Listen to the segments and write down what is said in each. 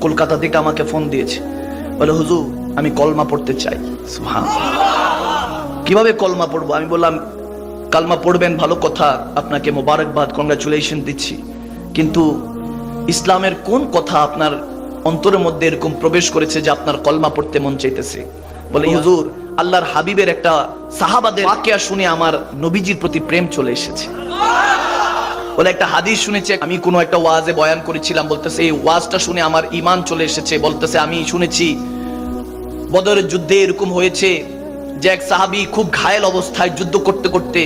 কলকাতা থেকে আমাকে ফোন দিয়েছে। বলে, হুজুর, আমি কলমা পড়তে চাই। কীভাবে কলমা পড়ব? আমি বললাম, কালমা পড়বেন, ভালো কথা, আপনাকে মোবারকবাদ কংগ্রাচুলেশন দিচ্ছি। কিন্তু ইসলামের কোন কথা আপনার অন্তরের মধ্যে এরকম প্রবেশ করেছে যে আপনার কলমা পড়তে মন চাইতেছে? বলে, হুজুর, আল্লাহর হাবিবের একটা সাহাবাদের বাক্যা শুনে আমার নবীজির প্রতি প্রেম চলে এসেছে। বলে একটা হাদিস শুনেছে, আমি কোনো একটা ওয়াজে বয়ান করেছিলাম, বলতেছে, এই ওয়াজটা শুনে আমার ইমান চলে এসেছে। বলতেছে, আমি শুনেছি, বদরের যুদ্ধে এরকম হয়েছে যে এক সাহাবী খুব ঘায়েল অবস্থায় যুদ্ধ করতে করতে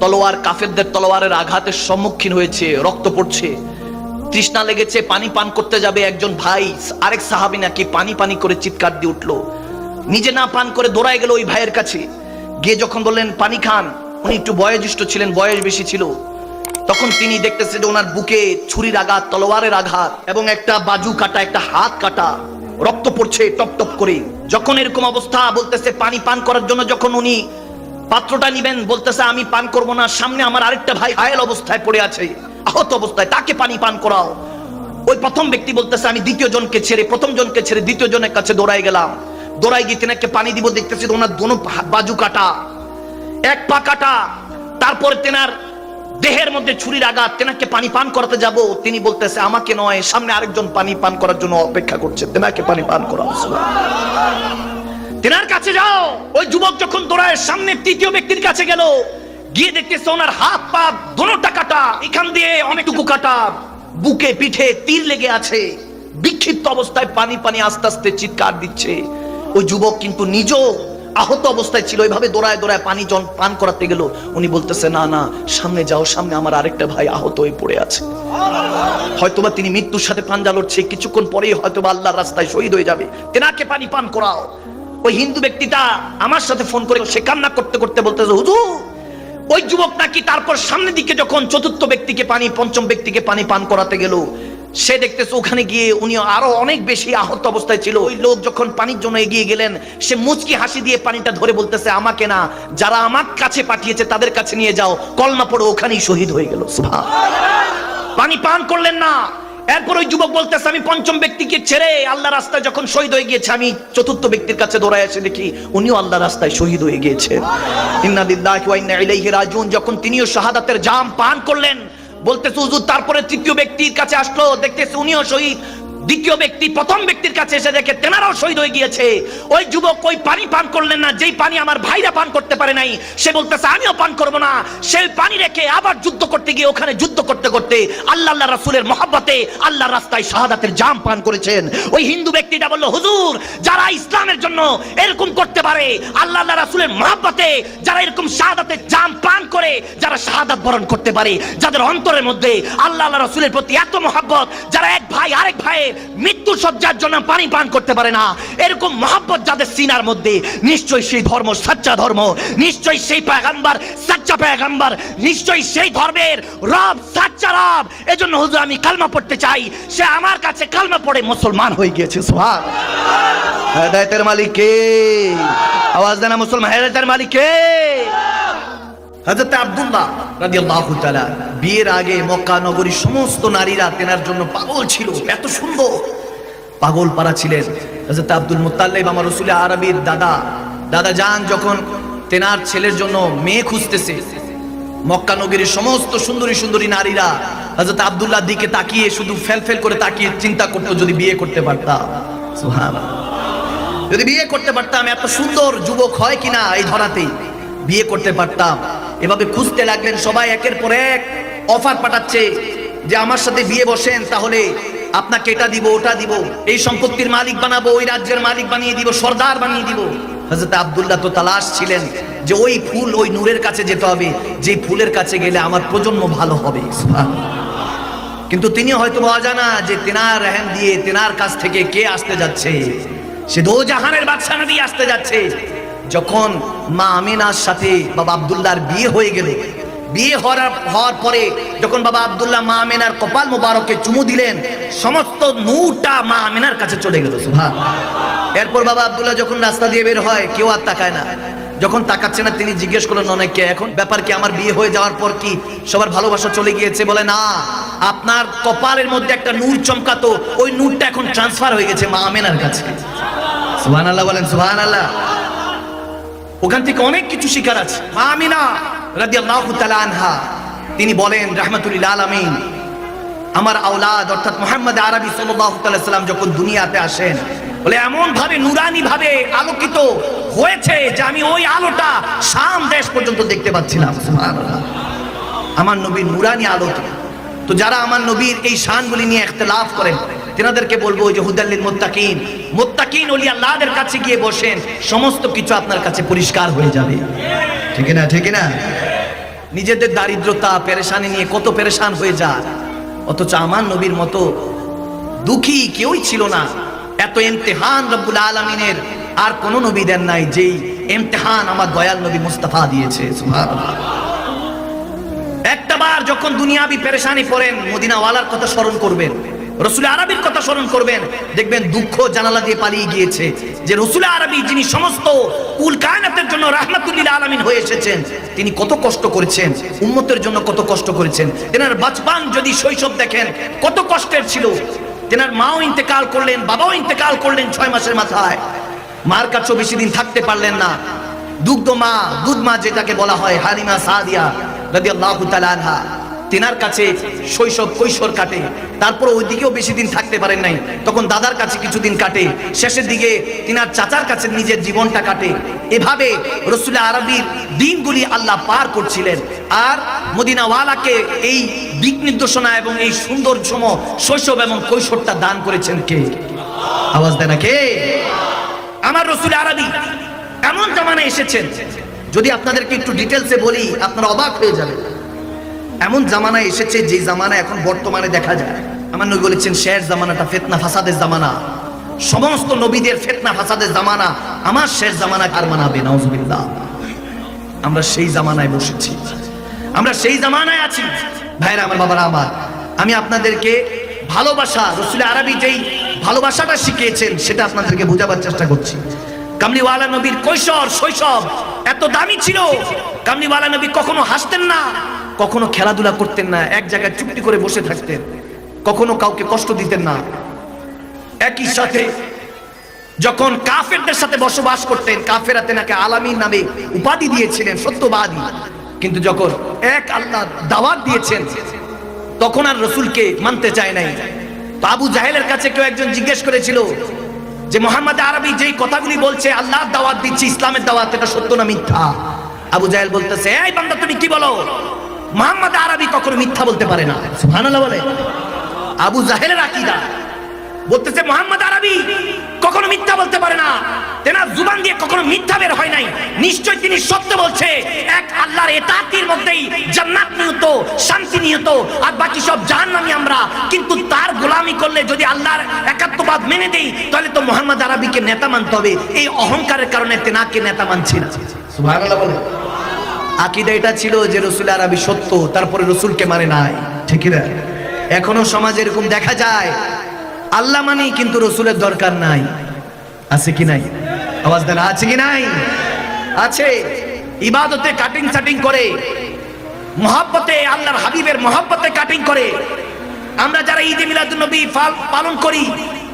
তলোয়ার কাফেরদের তলোয়ারের আঘাতের সম্মুখীন হয়েছে, রক্ত পড়ছে, তৃষ্ণা লেগেছে, পানি পান করতে যাবে একজন ভাই, আরেক সাহাবী নাকি পানি পানি করে চিৎকার দিয়ে উঠল। নিজে না পান করে দৌড়ায় গেল ওই ভাইয়ের কাছে। গিয়ে যখন বললেন, পানি খান। উনি একটু বয়োজ্যেষ্ঠ ছিলেন, বয়স বেশি ছিল। তখন তিনি দেখতেছে যে ওনার বুকে ছুরির আঘাত, তলোয়ারের আঘাত এবং একটা বাজু কাটা, একটা হাত কাটা, রক্ত পড়ছে টপ টপ করে। যখন এরকম অবস্থা বলতেছে, পানি পান করার জন্য যখন উনি পাত্রটা নিবেন, বলতেছে, আমি পান করব না, সামনে আমার আরেকটা ভাই ঘায়েল অবস্থায় পড়ে আছে, আহত অবস্থায়, তাকে পানি পান করাও। ওই প্রথম ব্যক্তি বলতেছে, আমি দ্বিতীয় জনকে ছেড়ে, প্রথম জনকে ছেড়ে দ্বিতীয় জনের কাছে দৌড়াই গেলাম। দৌড়াই গিয়ে তেনাকে পানি দিব, দেখতেছি ওনার দোনো বাজু কাটা, এক পা কাটা, তারপরে তেনার দেহের মধ্যে ছুরির আঘাত, তেনাকে পানি পান করাতে যাব। তিনি বলতেছে, আমাকে নয়, সামনে আরেকজন পানি পান করার জন্য অপেক্ষা করছে। তেনাকে পানি পান করা তেনার কাছে যাও। ওই যুবক যখন দৌড়ায়, সামনে তৃতীয় ব্যক্তির কাছে গেল। গিয়ে দেখতেছে ওনার হাত, পা দোনোটা কাটা। এখান দিয়ে অনেকটুকু কাটা। বুকে পিঠে তীর লেগে আছে। বিক্ষিপ্ত অবস্থায় পানি পানি আস্তে আস্তে চিৎকার দিচ্ছে। ওই যুবক কিন্তু নিজেও আহত অবস্থায় ছিল ওইভাবে দৌড়ায় দৌড়ায় পানি জন, পান করাতে গেল। উনি বলতেছে, না না, সামনে যাও, সামনে আমার আরেকটা ভাই আহত হয়ে পড়ে আছে। হয়তোবা তিনি মৃত্যুর সাথে পাঞ্জা লড়ছে, কিছুক্ষণ পরেই হয়তোবা আল্লাহর রাস্তায় শহীদ হয়ে যাবে। তেনাকে পানি পান করাও। ওই হিন্দু ব্যক্তিটা আমার সাথে ফোন করে সে কান্না করতে করতে বলতেছে, হুজুর, ওই যুবক নাকি তারপর সামনের দিকে যখন চতুর্থ ব্যক্তিকে পানি, পঞ্চম ব্যক্তিকে পানি পান করাতে গেল সে দেখতেছে ওখানে গিয়ে উনি আরও অনেক বেশি আহত অবস্থায় ছিল। ওই লোক যখন পানির জন্য এগিয়ে গেলেন সে মুচকি হাসি দিয়ে পানিটা ধরে বলতেছে আমাকে না যারা আমার কাছে পাঠিয়েছে তাদের কাছে নিয়ে যাও। কলমা পড়ে ওখানেই শহীদ হয়ে গেল। পানি পান করলেন না। এরপর ওই যুবক বলতেছে আমি পঞ্চম ব্যক্তিকে ছেড়ে আল্লাহ রাস্তায় যখন শহীদ হয়ে গিয়েছে আমি চতুর্থ ব্যক্তির কাছে দৌড়ায় এসে দেখি উনিও আল্লাহ রাস্তায় শহীদ হয়ে গিয়েছে। ইন্না লিল্লাহি ওয়া ইন্না ইলাইহি রাজিউন। যখন তিনিও শাহাদাতের জাম পান করলেন বলতেছে হুজুর তারপরে তৃতীয় ব্যক্তির কাছে আসলো দেখতেছে উনিও শহীদ। দ্বিতীয় ব্যক্তি প্রথম ব্যক্তির কাছে এসে দেখে তেনারাও শহীদ হয়ে গিয়েছে। ওই যুবক ওই পানি পান করলেন না, যেই পানি আমার ভাইরা পান করতে পারে নাই, সে বলতেছে, আমিও পান করব না। সেই পানি রেখে আবার যুদ্ধ করতে গিয়ে ওখানে যুদ্ধ করতে করতে আল্লাহ আল্লাহ রাসূলের মহব্বতে আল্লাহর রাস্তায় শাহাদাতের জাম পান করেছেন। ওই হিন্দু ব্যক্তিটা বলল, হুজুর, যারা ইসলামের জন্য এরকম করতে পারে, আল্লাহ আল্লাহ রাসূলের মহব্বতে যারা এরকম শাহাদাতের জাম পান করে, যারা শাহাদাত বরণ করতে পারে, যাদের অন্তরের মধ্যে আল্লাহ আল্লাহ রাসূলের প্রতি এত মহব্বত, যারা এক ভাই আরেক ভাইয়ের মৃত্যু সজ্জার জন্য পানি পান করতে পারে না। এরকম মহব্বত যাদের সিনার মধ্যে, নিশ্চয়ই সেই ধর্ম সাচ্চা ধর্ম, নিশ্চয়ই সেই পেগাম্বার সাচ্চা পেগাম্বার নিশ্চয়ই সেই ধর্মের রব সাচ্চা রব। এজন্য হুজুর, আমি কালমা পড়তে চাই। সে আমার কাছে কালমা পড়ে মুসলমান হয়ে গিয়েছে, সুবহান। হেদায়েতের মালিক কে? আওয়াজ দেনা মুসলমান, হেদায়েতের মালিক কে? হযরত আব্দুল্লাহ রাদিয়াল্লাহু তাআলা, বিয়ের আগে মক্কা নগরীর সমস্ত নারীরা তেনার জন্য পাগল ছিল, এত সুন্দর। পাগল পারা ছিলেন হযরত আব্দুল মুত্তালিব, আমার রাসূল আরবির দাদা। দাদা যান যখন তেনার ছেলের জন্য মেয়ে খুঁজতেছে, মক্কা নগরীর সমস্ত সুন্দরী সুন্দরী নারীরা হযরত আব্দুল্লাহ দিকে তাকিয়ে শুধু ফেল ফেল করে তাকিয়ে চিন্তা করতো যদি বিয়ে করতে পারতাম। যদি বিয়ে করতে পারতাম, এত সুন্দর যুবক হয় কিনা এই ধরাতেই বিয়ে করতে পারতাম। এভাবে খুঁজতে লাগলেন সবাই একের পর এক অফার পাঠাচ্ছে যে আমার সাথে বিয়ে বসেন, তাহলে আপনাকে এটা দিব, ওটা দিব, এই সম্পত্তির মালিক বানাবো, ওই রাজ্যের মালিক বানিয়ে দিব, সর্দার বানিয়ে দিব। হযরত আব্দুল্লাহ তো তালাশ ছিলেন যে ওই ফুল ওই নূরের কাছে যেতে হবে, যে ফুলের কাছে গেলে আমার প্রজন্ম ভালো হবে। কিন্তু তিনি হয়তো অজানা যে তেনার রেহেন দিয়ে তেনার কাছ থেকে কে আসতে যাচ্ছে? সে দো জাহানের বাদশা দিয়ে আসতে যাচ্ছে। যখন মা আমিনার সাথে বাবা আব্দুল্লাহর বিয়ে হয়ে গেল, বিয়ে হওয়ার হওয়ার পরে যখন বাবা আবদুল্লাহ মা আমিনার কপাল মোবারকে চুমু দিলেন, সমস্ত নূরটা মা আমিনার কাছে চলে গেল সুভা এরপর বাবা আবদুল্লাহ যখন রাস্তা দিয়ে বের হয়, কেউ আর তাকায় না। যখন তাকাচ্ছে না, তিনি জিজ্ঞেস করলেন অনেককে এখন? ব্যাপার কি, আমার বিয়ে হয়ে যাওয়ার পর কি সবার ভালোবাসা চলে গিয়েছে? বলে, না, আপনার কপালের মধ্যে একটা নূর চমকাতো, ওই নূরটা এখন ট্রান্সফার হয়ে গেছে মা আমেনার কাছে। সুবহান আল্লাহ বলেন সুবহান আল্লাহ ওখান থেকে অনেক কিছু শিকার আছে। মা আমিনা রাদিয়াল্লাহু আনহা, তিনি বলেন রাহমাতুল্লিল আলামিন, আমার আওলাদ, অর্থাৎ মোহাম্মদ আরবি সাল্লাম যখন দুনিয়াতে আসেন, বলে এমন ভাবে নুরানি ভাবে আলোকিত হয়েছে যে আমি ওই আলোটা শাম দেশ পর্যন্ত দেখতে পাচ্ছিলাম। আমার নবীর নুরানি আলোতে তো যারা আমার নবীর এই শানগুলি নিয়ে ইখতিলাফ করেন তেনাদেরকে বলব ওই যে হুদাল্লিল মোত্তাকিন। মোত্তাকিন ওলি আল্লাহদের কাছে গিয়ে বসেন, সমস্ত কিছু আপনার কাছে পরিষ্কার হয়ে যাবে। ঠিক না ঠিক না? নিজেদের দারিদ্রতা, পেরেশানি নিয়ে কত পেরেশান হয়ে যায়। অথচ আমার নবীর মতো দুঃখী কেউই ছিল না। এত ইমতিহান রব্বুল আলমিনের আর কোন নবী দেন নাই, যেই ইমতিহান আমার দয়াল নবী মুস্তাফা দিয়েছে। একটা বার যখন দুনিয়াবি পেরেশানি পড়েন, মদিনাওয়ালার কথা স্মরণ করবেন। রসুল আরবির কথা স্মরণ করবেন। দেখবেন দুঃখ জানালা দিয়ে পালিয়ে গিয়েছে যে রসুল আরবি যিনি সমস্ত কুল কায়নাতের জন্য রাহমাতুল্লিল আলামিন হয়ে এসেছেন, তিনি কত কষ্ট করেছেন, উম্মতের জন্য কত কষ্ট করেছেন। তেনার বাচবান যদি শৈশব দেখেন, কত কষ্টের ছিল। তেনার মাও ইন্তেকাল করলেন, বাবাও ইন্তেকাল করলেন ছয় মাসের মাথায়। মার কাছেও বেশি দিন থাকতে পারলেন না। দুগ্ধ মা, দুধ মা যেটাকে বলা হয়, হালিমা সাদিয়া, রাদিয়াল্লাহু তাআলা আনহা। তেনার কাছে শৈশব কৈশোর কাটে। তারপর ওই দিকেও বেশি দিন থাকতে পারেন নাই। তখন দাদার কাছে কিছুদিন কাটে। শেষের দিকে তিনার চাচার কাছে নিজের জীবনটা কাটে। এভাবে রসুল আরবির দিনগুলি আল্লাহ পার করছিলেন। আর মদিনাওয়ালাকে এই দিক নির্দেশনা এবং এই সুন্দর সম শৈশব এবং কৈশোরটা দান করেছেন কে? আওয়াজ দেয় না কে? আমার রসুল আরবি এমন জামানায় এসেছেন। যদি আপনাদেরকে একটু ডিটেলসে বলি, আপনারা অবাক হয়ে যাবেন। এমন জামানায় এসেছে যে জামানা এখন বর্তমানে দেখা যায়। আমার নবী বলেছেন শেষ জামানাটা ফেতনা ফাসাদের জামানা। সমস্ত নবীদের ফেতনা ফাসাদের জামানা। আমার শেষ জামানা কার মানাবে? নওজুবিল্লাহ আমরা সেই জামানায় বসেছি। আমরা সেই জামানায় আছি। ভাইরা, আমার বাবারা, আমার। আমি আপনাদেরকে ভালোবাসা, রসুল আরবি যেই ভালোবাসাটা শিখিয়েছেন, সেটা আপনাদেরকে বোঝাবার চেষ্টা করছি। কামলিওয়ালা নবীর কৈশোর, শৈশব এত দামি ছিল। কামলিওয়ালা নবী কখনো হাসতেন না। কখনো খেলাধুলা করতেন না, এক জায়গায় চুপটি করে বসে থাকতেন। কখনো কাউকে কষ্ট দিতেন না। একই সাথে যখন কাফেরদের সাথে বসবাস করতেন, কাফেরা তেনাকে আলামিন নামে উপাধি দিয়েছিলেন, সত্যবাদী। কিন্তু যখন এক আল্লাহ দাওয়াত দিয়েছেন, তখন আর রসুলকে মানতে চায় নাই। আবু জাহেলের কাছে কেউ একজন জিজ্ঞেস করেছিল যে, মোহাম্মদ আরবি যেই কথাগুলি বলছে, আল্লাহর দাওয়াত দিচ্ছে, ইসলামের দাওয়াত, এটা সত্য না মিথ্যা? আবু জাহেল বলতেছে, এই বান্দা, তুমি কি বলো? মোহাম্মদ আরবি কখনো মিথ্যা বলতে পারে না। সুবহানাল্লাহ বলে। আবু জাহেলের আকীদা। বলতেছে, মোহাম্মদ আরবি কখনো মিথ্যা বলতে পারে না। তেনার জুবান দিয়ে কখনো মিথ্যা বের হয় নাই। নিশ্চয় তিনি সত্য বলছে, এক আল্লাহর এতাতির মধ্যেই জান্নাত নিহত, শান্তি নিহত, আর বাকি সব জাহান্নামী আমরা। কিন্তু তার গোলামি করলে যদি আল্লাহর একাত্মবাদ মেনে দেই, তাহলে তো মোহাম্মদ আরবিকে নেতা মানতে হবে। এই অহংকারের কারণে তেনাকে নেতা মানছি না। সুবহানাল্লাহ বলে। আকিদা এটা ছিল যে রসুল আরবি সত্য, তারপরে রসুলকে মানে নাই। ঠিক না এখনও সমাজে এরকম দেখা যায়। আল্লাহ মানেই কিন্তু রসুলের দরকার নাই। আছে কি নাই? আওয়াজ দেন, আছে কি নাই? আছে। ইবাদতে কাটিং সাটিং করে। মহাব্বতে, আল্লাহর হাবিবের মহাব্বতে কাটিং করে। আমরা যারা ঈদে মিলাদুন নবী পালন করি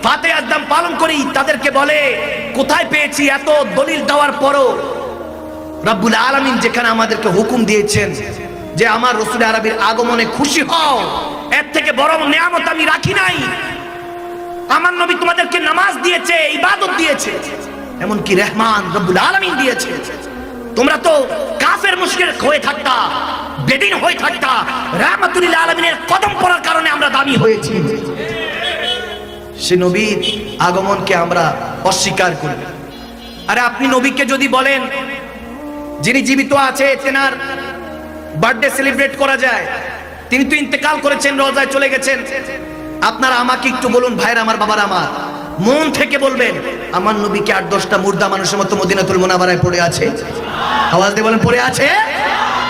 ফাতে আজদাম পালন করি, তাদেরকে বলে, কোথায় পেয়েছি এত দলিল দেওয়ার পরও রব্বুল আলমিন যেখানে আমাদেরকে হুকুম দিয়েছেন যে আমার রসুল আরবির আগমনে খুশি হও, এর থেকে বড় নিয়ামত আমি রাখি নাই। আমার নবী তোমাদেরকে নামাজ দিয়েছে, ইবাদত দিয়েছে, এমনকি রহমান রব্বুল আলমিন দিয়েছে। তোমরা তো কাফের মুশকিল হয়ে থাকতা, বেদিন হয়ে থাকতা রহমাতুল্লাহ আলমিনের কদম পড়ার কারণে আমরা দাবি হয়েছি। সে নবীর আগমনকে আমরা অস্বীকার করি। আরে আপনি নবীকে যদি বলেন যিনি জীবিত আছে, তেনার বার্থডে সেলিব্রেট করা যায়। তিনি তো ইন্তেকাল করেছেন, রোজায় চলে গেছেন। আপনারা আমাকে একটু বলুন, ভাইরা আমার, বাবার আমার। মন থেকে বলবেন, আমার নবীকে আট দশটা মুর্দা মানুষের মতো মদিনাতুল মোনাবারায় পড়ে আছে। আওয়াজ দিয়ে বলেন, পড়ে আছে?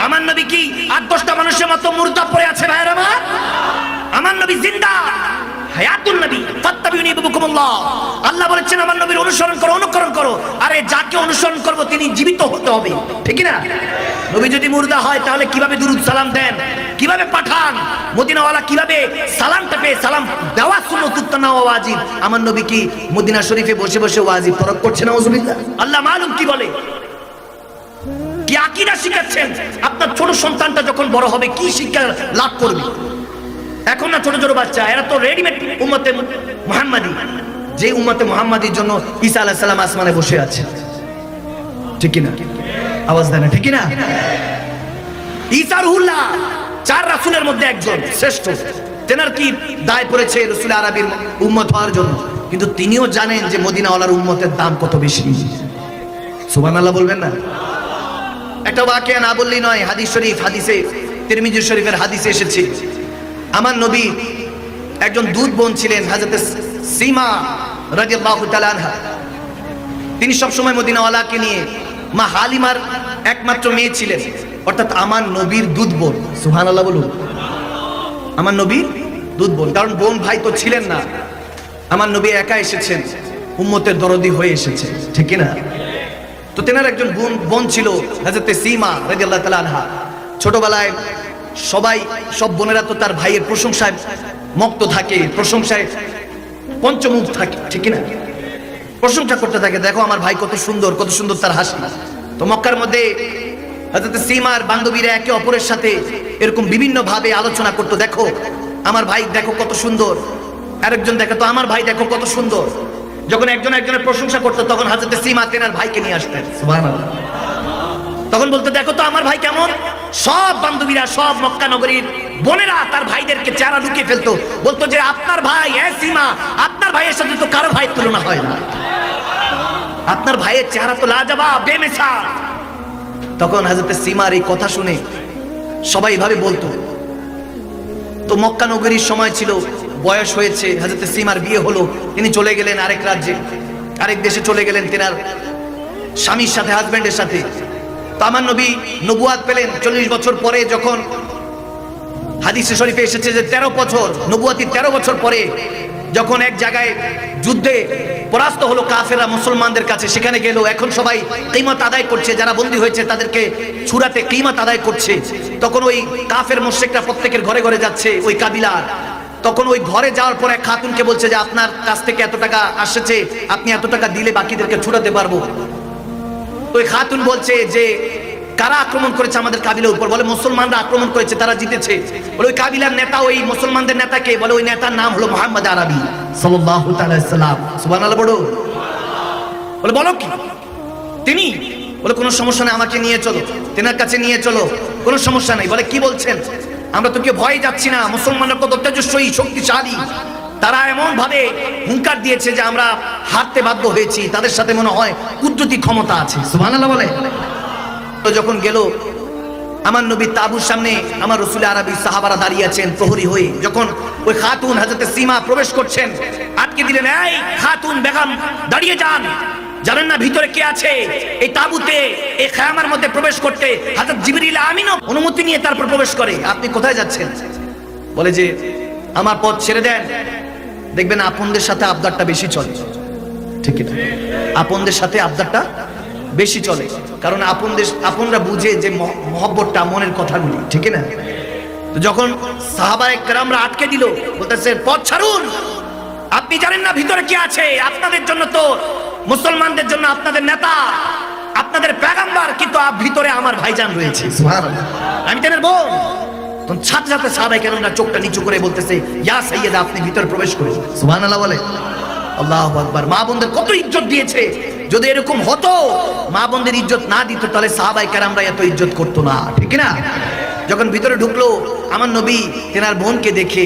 আমার নবী কি আট দশটা মানুষের মতো মুর্দা পড়ে আছে, ভাইরা আমার? আমার নবী জিন্দা। হায়াতুল নবী, ফাত্তাবিউনি বিবুকুম রাসূলুল্লাহ আল্লাহ বলেছেন, আমার নবীর অনুসরণ করো, অনুকরণ করো। আরে, যাকে অনুসরণ করব, তিনি জীবিত হতে হবে। ঠিক না নবী যদি মুর্দা হয়, তাহলে কীভাবে দুরুদ সালাম দেন? কীভাবে পাঠান? মদিনাওয়ালা কীভাবে সালামটা পেয়ে সালাম দেওয়া সুন্নত উত্তর না ওয়াজিব? আমার নবী কি মদিনা শরীফে বসে বসে ওয়াজিব তরক করছে না ওজুবিল্লাহ আল্লাহ মালুম কি বলে? কি আকিদা শিখাচ্ছেন? আপনার ছোট সন্তানটা যখন বড় হবে, কি শিক্ষা লাভ করবে? এখন না ছোট ছোট বাচ্চা, এরা তো রেডিমেড উম্মতে মোহাম্মদি। যে উম্মতে মোহাম্মদির জন্য ঈসা আলাইহিস সালাম আসমানে বসে আছে। ঠিক না আওয়াজ দেয় না, ঠিক না ঈসা রুহুল্লাহ, চার রাসূলের মধ্যে একজন, শ্রেষ্ঠ। তেনার কি দায় পড়েছে রসুল আরবির উম্মত হওয়ার জন্য? কিন্তু তিনিও জানেন যে মদিনা মদিনাওয়ালার উম্মতের দাম কত বেশি। সুবহানাল্লাহ বলবেন না? একটা বাক্য না বললেই নয়, হাদিস শরীফ, হাদিসে, তিরমিজি শরীফের হাদিসে এসেছে। আমার নবী একজন দুধ বোন ছিলেন, হাজরত সীমা রাদিয়াল্লাহু তাআলা আনহা। তিনি সবসময় মদিনাওয়ালাকে নিয়ে মা হালিমার একমাত্র মেয়ে ছিলেন, অর্থাৎ আমার নবীর দুধ বোন। সুবহানাল্লাহ বলুন। আমার নবীর দুধ বোন, কারণ বোন ভাই তো ছিলেন না। আমার নবী একা এসেছেন, উম্মতের দরদি হয়ে এসেছে, ঠিক না তো তেনার একজন বোন বোন ছিল হাজরতে সীমা রাদিয়াল্লাহু তাআলা আনহা। ছোটবেলায় সবাই, সব বোনেরা তো তার ভাইয়ের প্রশংসায় মক্ত থাকে, প্রশংসায় পঞ্চমুখ থাকে, ঠিক না প্রশংসা করতে থাকে, দেখো আমার ভাই কত সুন্দর কত সুন্দর তার হাসি। তো মক্কার মধ্যে হাজরতে সীমার বান্ধবীরা একে অপরের সাথে এরকম বিভিন্ন ভাবে আলোচনা করতো। দেখো, আমার ভাই দেখো কত সুন্দর। আরেকজন দেখো, তো আমার ভাই দেখো কত সুন্দর। যখন একজন একজনের প্রশংসা করতো, তখন হাজরতে সীমা তেনার ভাইকে নিয়ে আসতেন। সুবহানাল্লাহ। তখন বলতে, দেখো তো আমার ভাই কেমন? সব বান্ধবীরা, সব মক্কা নগরীর বোনেরা তার ভাইদেরকে চেহারা লুকিয়ে ফেলতো। বলতো যে, আপনার ভাই, এ সীমা, আপনার ভাইয়ের সাথে তো কারও ভাইয়ের তুলনা হয় না। আপনার ভাইয়ের চেহারা তো লাজবাব বেমেছা তখন হাজরতে সীমার এই কথা শুনে সবাই এভাবে বলতো, তো মক্কা নগরীর সময় ছিল, বয়স হয়েছে হাজরতে সীমার বিয়ে হলো, তিনি চলে গেলেন আরেক রাজ্যে। আরেক দেশে চলে গেলেন তেনার স্বামীর সাথে হাজবেন্ডের সাথে। তো আমার নবী নবুয়াদ পেলেন চল্লিশ বছর পরে যখন হাদিসে শরীফে এসেছে যে তেরো বছর নবুয়াতি তেরো বছর পরে যখন এক জায়গায় যুদ্ধে পরাস্ত হলো কাফেরা মুসলমানদের কাছে, সেখানে গেল। এখন সবাই কিমত আদায় করছে, যারা বন্দী হয়েছে তাদেরকে ছুরাতে কিমত আদায় করছে। তখন ওই কাফের মোশেকটা প্রত্যেকের ঘরে ঘরে যাচ্ছে, ওই কাবিলার। তখন ওই ঘরে যাওয়ার পরে খাতুনকে বলছে যে, আপনার কাছ থেকে এত টাকা আসছে, আপনি এত টাকা দিলে বাকিদেরকে ছুটাতে পারব। ওই খাতুন বলছে যে, কারা আক্রমণ করেছে আমাদের কাবিলার উপর? বলে মুসলমানরা আক্রমণ করেছে, তারা জিতেছে। বলে ওই কাবিলার নেতা, ওই মুসলমানদের নেতাকে, বলে ওই নেতার নাম হলো মোহাম্মদ আরবি, সাল্লাল্লাহু তাআলা সাল্লাম। সুবহানাল্লাহ বড় বলে, বলো কি? তিনি? বলে, কোনো সমস্যা নেই, আমাকে নিয়ে চলো। তেনার কাছে নিয়ে চলো। কোনো সমস্যা নেই। বলে, কি বলছেন? আমরা তো কেউ ভয় যাচ্ছি না। মুসলমানরা কত তেজস্বী শক্তিশালী। তারা এমন ভাবে হুঙ্কার দিয়েছে যে আমরা হারতে বাধ্য হয়েছি, তাদের সাথে মনে হয় কুদরতি ক্ষমতা আছে। বলে। তো যখন গেল, আমার নবী তাবুর সামনে আমার রসুল আরবি সাহাবারা দাঁড়িয়ে আছেন প্রহরী হয়ে। যখন ওই খাতুন হাজরতে সীমা প্রবেশ করছেন, আটকে দিলেন, এই খাতুন বেগম, দাঁড়িয়ে যান। জানেন না ভিতরে কে আছে? এই তাবুতে, এই খায়ামার মধ্যে প্রবেশ করতে হাজরত জিবরিল আমিনও অনুমতি নিয়ে তারপর প্রবেশ করে। আপনি কোথায় যাচ্ছেন? বলে যে, আমার পথ ছেড়ে দেন। দেখবেন আপনদের সাথে আবদারটা বেশি চলে। ঠিক না আপনদের সাথে আবদারটা বেশি চলে। কারণ আপনদের, আপনরা বুঝে যে মহ- মহব্বতটা মনের কথাগুলি, ঠিক না তো যখন সাহাবায়ে কেরামরা আটকে দিল, বলতেছে, পথ ছাড়ুন। আপনি জানেন না ভিতরে কি আছে? আপনাদের জন্য তো, মুসলমানদের জন্য আপনাদের নেতা, আপনাদের পেগাম্বার, কিন্তু ভিতরে আমার ভাইজান রয়েছে। আমি তেনের বোন। তখন সাথে কেরামরা চোখটা নিচু করে বলতেছে, ইয়া আপনি প্রবেশ বলে। আল্লাহ মা বোনদের কত ইজ্জত দিয়েছে। যদি এরকম হতো, মা বোনদের ইজ্জত না দিত, তাহলে সাহাবাই এত ইজ্জত করতো না। ঠিক না যখন ভিতরে ঢুকলো, আমার নবী তেনার বোনকে দেখে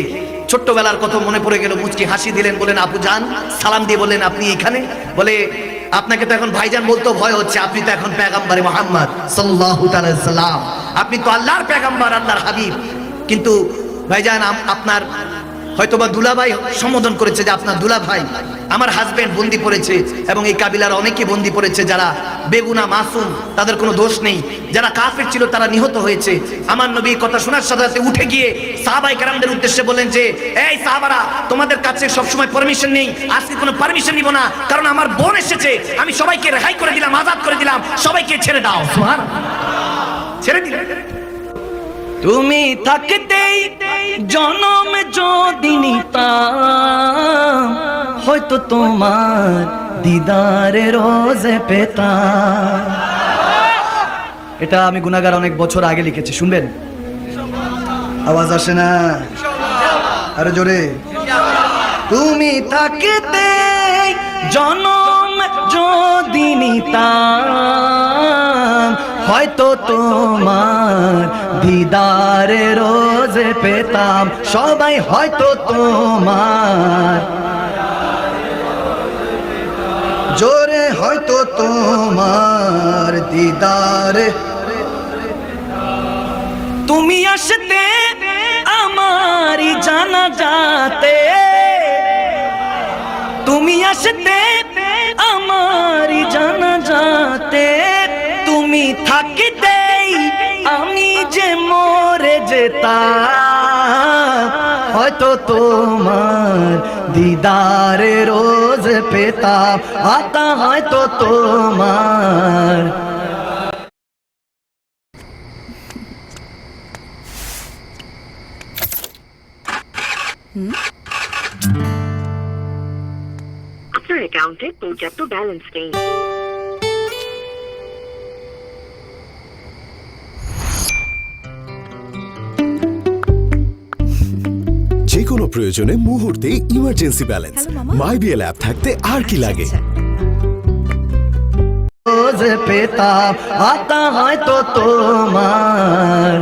ছোট্টবেলার কথা মনে পড়ে গেল, মুচকি হাসি দিলেন বলেন আপু যান, সালাম দিয়ে বললেন, আপনি এখানে? বলে, আপনাকে তো এখন ভাইজান বলতে ভয় হচ্ছে, আপনি তো এখন পেগাম্বারে মোহাম্মদ সাল্লাল্লাহু তাআলা সাল্লাম আপনি তো আল্লাহর পেগাম্বার, আল্লাহর হাবিব। কিন্তু ভাইজান আপনার হয়তোবা দুলাভাই সম্বোধন করেছে যে আপনার দুলাভাই আমার হাজবেন্ড বন্দি পড়েছে এবং এই কাবিলার অনেকে বন্দি পড়েছে যারা বেগুনা, মাসুম, তাদের কোনো দোষ নেই। যারা কাফের ছিল, তারা নিহত হয়েছে। আমার নবী কথা শোনার সাথে সাথে উঠে গিয়ে সাহাবাই কারামদের উদ্দেশ্যে বলেন যে, এই সাহাবারা, তোমাদের কাছে সবসময় পারমিশন নেই। আজকে কোনো পারমিশন নিব না। কারণ আমার বোন এসেছে। আমি সবাইকে রেহাই করে দিলাম, আজাদ করে দিলাম। সবাইকে ছেড়ে দাও। ছেড়ে দিলাম তুমি থাকতেই জনম যদি নিতাম হয়তো তোমার দিদারে রোজে পেতাম। এটা আমি গুনাগার অনেক বছর আগে লিখেছি শুনবেন? আওয়াজ আসে না? আরে জোরে। তুমি থাকতে জনম যদি নিতাম হয়তো তোমার দিদারে রোজে পেতাম, সবাই হয়তো তোমার। জোরে হয়তো তোমার দিদারে। তুমি আসতে আমারই জানা যাতে থাকতেই আমি যে মরে যেতাম। হয়তো তোমার দিদারে রোজ পেতাম, আতা হয়তো তোমার। আপনার অ্যাকাউন্টে পর্যাপ্ত ব্যালেন্স নেই। যে কোনো প্রয়োজনে মুহূর্তে emergency balance my BL app থাকতে আর কি লাগে? পেতাম আতা হয়তো তোমার।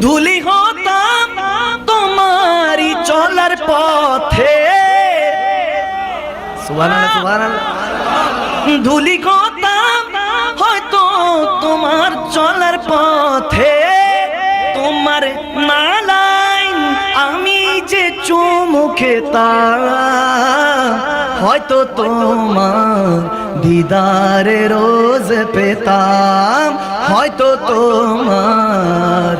ধুলি হতাম তোমারই চলার পথে। ধুলি হতাম হয়তো তোমার চলার পথে। তোমার নালাইন আমি যে চুমুখে হয়তো তোমার দিদারে রোজ পেতাম, হয়তো তোমার।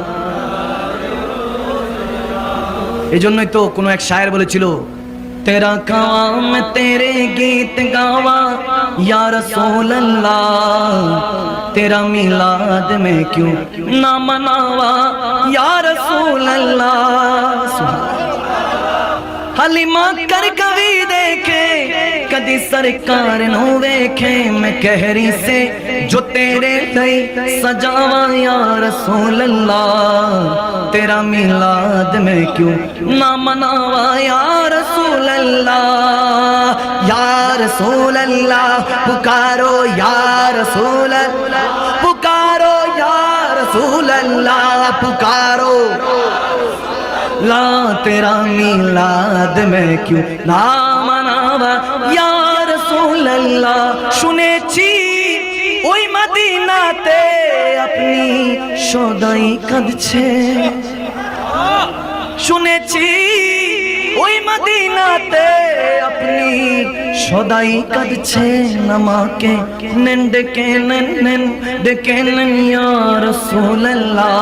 এই জন্যই তো কোনো এক শায়ের বলেছিল, তেরা কাম তেরে গীত গাওয়া या रसूल अल्लाह तेरा मिलाद में क्यों ना मनावा? या रसूल अल्लाह हलीमा कर कवि देखे कदी सरकार नु देखे। मैं कहरी से जो तेरे तई सजावा, या रसूल अल्लाह तेरा मिलाद में क्यों ना मनावा? या रसूल अल्लाह रसूल अल्लाह पुकारो या रसूल पुकारो या रसूल अल्लाह पुकारो ला तेरा मिलाद में क्यों ना मनावा या रसूल अल्लाह শুনেছি ওই মদিনাতে আপনি সদাই কাঁদছে শুনেছি ওই মদিনাতে আপনি সদাই কাঁদছেন আমাকে নেন, ডেকে নেন নেন, ডেকে নেন রাসূলুল্লাহ,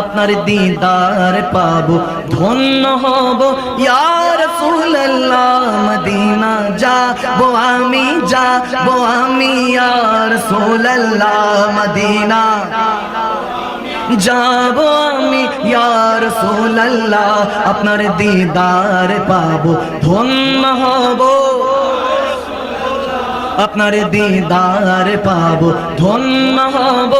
আপনার দিদার পাবো, ধন্য হব, ইয়া রাসূলুল্লাহ, মদিনা যাব আমি যাব আমি, ইয়া রাসূলুল্লাহ, মদিনা যাব আমি ইয়ার সোল্লাহ আপনার দিদার পাবো, ধন্য হব। আপনার দিদার পাবো। ধন্য হব